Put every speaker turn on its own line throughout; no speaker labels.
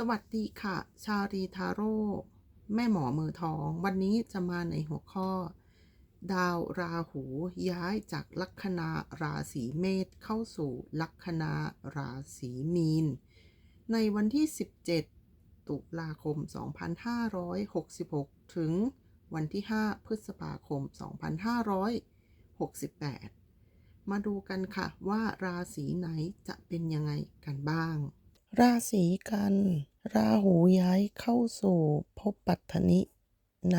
สวัสดีค่ะ ชารีทาโร่ แม่หมอมือทอง วันนี้จะมาในหัวข้อ ดาวราหูย้ายจากลัคนาราศีเมษเข้าสู่ลัคนาราศีมีน ในวันที่ 17 ตุลาคม 2566 ถึงวันที่ 5 พฤษภาคม 2568 มาดูกันค่ะว่าราศีไหนจะเป็นยังไงกันบ้าง ราศีกัน ราหูย้ายเข้าสู่ภพปัตถนิใน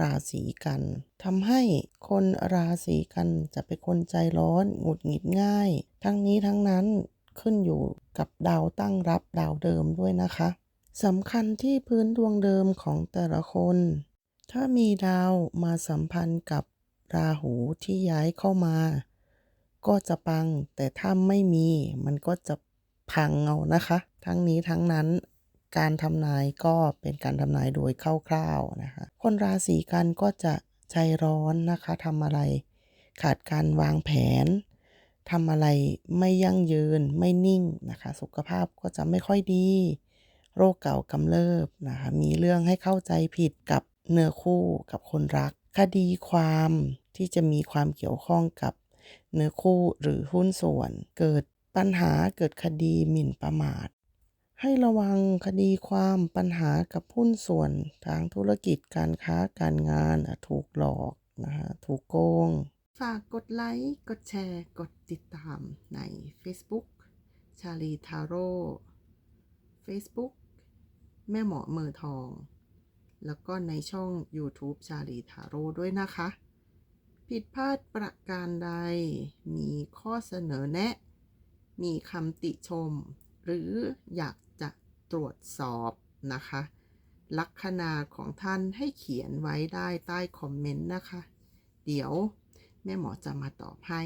ราศีกันทำให้คนราศีกันจะเป็นคนใจร้อนหงุดหงิดง่าย ทั้งนี้ทั้งนั้นขึ้นอยู่กับดาวตั้งรับดาวเดิมด้วยนะคะสำคัญที่พื้นดวงเดิมของแต่ละคน ถ้ามีดาวมาสัมพันธ์กับราหูที่ย้ายเข้ามา ก็จะปัง แต่ถ้าไม่มีมันก็จะ พังเอานะคะ ทั้งนี้ทั้งนั้นการทำนายก็เป็นการทำนายโดยคร่าวๆนะคะ คนราศีกันก็จะใจร้อนนะคะทำอะไร ขาดการวางแผนทำอะไรไม่ยั่งยืนไม่นิ่งนะคะ สุขภาพก็จะไม่ค่อยดี โรคเก่ากำเริบนะคะ มีเรื่องให้เข้าใจผิดกับเนื้อคู่กับคนรัก คดีความที่จะมีความเกี่ยวข้องกับเนื้อคู่หรือหุ้นส่วน เกิด ปัญหาเกิดคดีหมิ่นประมาท ให้ระวังคดีความปัญหากับหุ้นส่วนทางธุรกิจการค้าการงานถูกหลอกนะคะถูกโกง ฝากกดไลค์ กดแชร์ กดติดตามใน Facebook ชาลีทาโร่ Facebook แม่หมอมือทอง แล้วก็ในช่อง YouTube ชาลีทาโร่ด้วยนะคะ ผิดพลาดประการใดมีข้อเสนอแนะ มีคำติชม หรืออยากจะตรวจสอบนะคะ ลัคนาของท่านให้เขียนไว้ได้ใต้คอมเมนต์นะคะ เดี๋ยวแม่หมอจะมาตอบให้